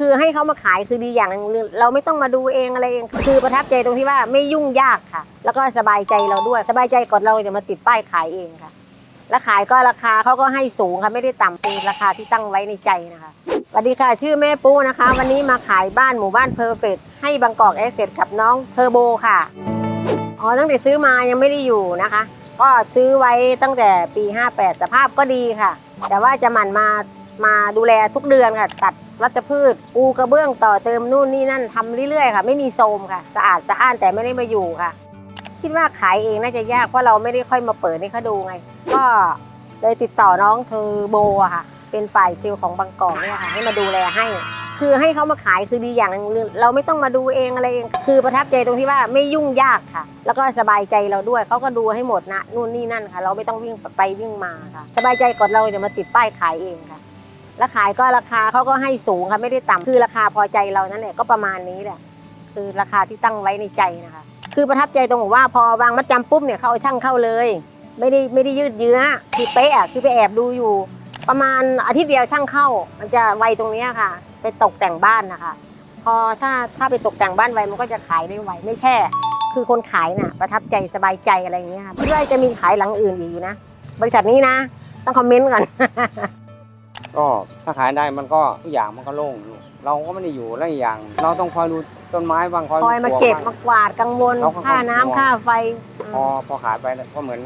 คือให้เขามาขายคือดีอย่างหนึงเราไม่ต้องมาดูเองอะไรเอง คือประทับใจตรงที่ว่าไม่ยุ่งยากค่ะ แล้วก็สบายใจเราด้วยสบายใจก่อนเราจะมาติดป้ายขายเองค่ะ แล้วขายก็ราคาเขาก็ให้สูงค่ะไม่ได้ต่ำเป็นราคาที่ตั้งไว้ในใจนะคะสวัสดีค่ะชื่อแม่ปูนะคะ วันนี้มาขายบ้านหมู่บ้านเพอร์เฟกให้บางกอกแอสเซทกับน้องเทอร์โบค่ะอ๋อตั้งแต่ซื้อมายังไม่ได้อยู่นะคะ ก็ซื้อไว้ตั้งแต่ปี 58 สภาพก็ดีค่ะ แต่ว่าจะหมั่นมา มาดูแลทุกเดือนค่ะ ตัดวัชพืชปูกระเบื้องต่อเติมนู่นนี่นั่นทำเรื่อยๆค่ะ ไม่มีโทมค่ะ สะอาดสะอ้านแต่ไม่ได้มาอยู่ค่ะ คิดว่าขายเองน่าจะยากเพราะเราไม่ได้ค่อยมาเปิดให้เขาดูไง ก็เลยติดต่อน้องเทอโบอะค่ะ เป็นฝ่ายซิลของบางกอกเนี่ยค่ะ ให้มาดูแลให้ คือให้เขามาขายคือดีอย่างหนึงเราไม่ต้องมาดูเองอะไรเอง คือประทับใจตรงที่ว่าไม่ยุ่งยากค่ะ แล้วก็สบายใจเราด้วยเขาก็ดูให้หมดนะนู่นนี่นั่นค่ะ เราไม่ต้องวิ่งไปวิ่งมาค่ะ สบายใจก่อนเราจะมาติดป้ายขายเองค่ะ แล้วขายก็ราคาเขาก็ให้สูงค่ะไม่ได้ต่ำคือราคาพอใจเรานั่นแหละก็ประมาณนี้แหละคือราคาที่ตั้งไว้ในใจนะคะ คือประทับใจตรงว่าพอวางมัดจำปุ๊บเนี่ยเขาเอาช่างเข้าเลย ไม่ได้ไม่ได้ยืดเยื้อคือเป๊ะอะคือไปแอบดูอยู่ ประมาณอาทิตย์เดียวช่างเข้า มันจะไวตรงนี้ค่ะ ไปตกแต่งบ้านนะคะ พอถ้าถ้าไปตกแต่งบ้านไวมันก็จะขายได้ไวไม่แช่ คือคนขายน่ะ ประทับใจสบายใจอะไรอย่างเงี้ยค่ะคิดว่าจะมีขายหลังอื่นอีกอยู่นะบริษัทนี้นะ ต้องคอมเมนต์ก่อน ก็ถ้าขายได้มันก็ทุกอย่างมันก็โล่งอยู่เราก็ไม่ได้อยู่แล้วอีกอย่าง เราต้องคอยดูต้นไม้บ้างคอยคอยมาปลูเก็บบ้งมากวาดกังวลเราก็ค่าน้ำห่วงค่าไฟพอพอขายไปแล้วก็เหมือน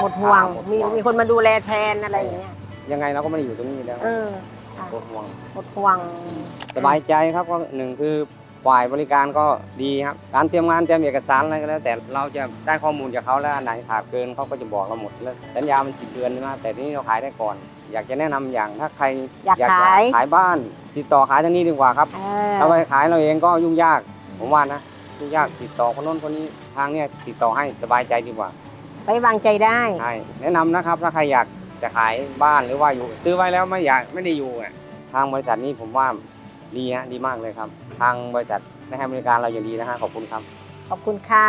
หมดห่วงหมดห่มีวง มีคนมาดูแลแทนอะไรอย่างเงี้ยยังไงเราก็ไม่ได้อยู่ตรงนี้แล้วเออค่ะปวดห่วง หมดห่วง สบายใจครับก็หนึ่งคือฝ่ายบริการก็ดีครับการเตรียมงานเตรียมเอกสารอะไรก็แล้ว แต่เราจะได้ข้อมูลจากเขาแล้วอันไหนขาดเกินเขาก็จะบอกเราหมดแล้วสัญญามันสิบเดือนใช่ไหมแต่ทีนี้เราขายได้ก่อน อยากจะแนะนำอย่างถ้าใครอยากจะขาย ขายบ้าน ติดต่อขายทางนี้ดีกว่าครับ เออ ถ้าไปขายเราเองก็ยุ่งยาก ผมว่านะยุ่งยากติดต่อคนโน้นคนนี้ทางเนี้ยติดต่อให้สบายใจดีกว่าไว้วางใจได้ ใช่แนะนำนะครับ ถ้าใครอยากจะขายบ้านหรือว่าอยู่ ซื้อไว้แล้วไม่อยากไม่ได้อยู่อะทางบริษัทนี้ผมว่าดีฮะดีมากเลยครับ ทางบริษัทได้ให้บริการเราอย่างดีนะฮะขอบคุณครับ ขอบคุณค่ะ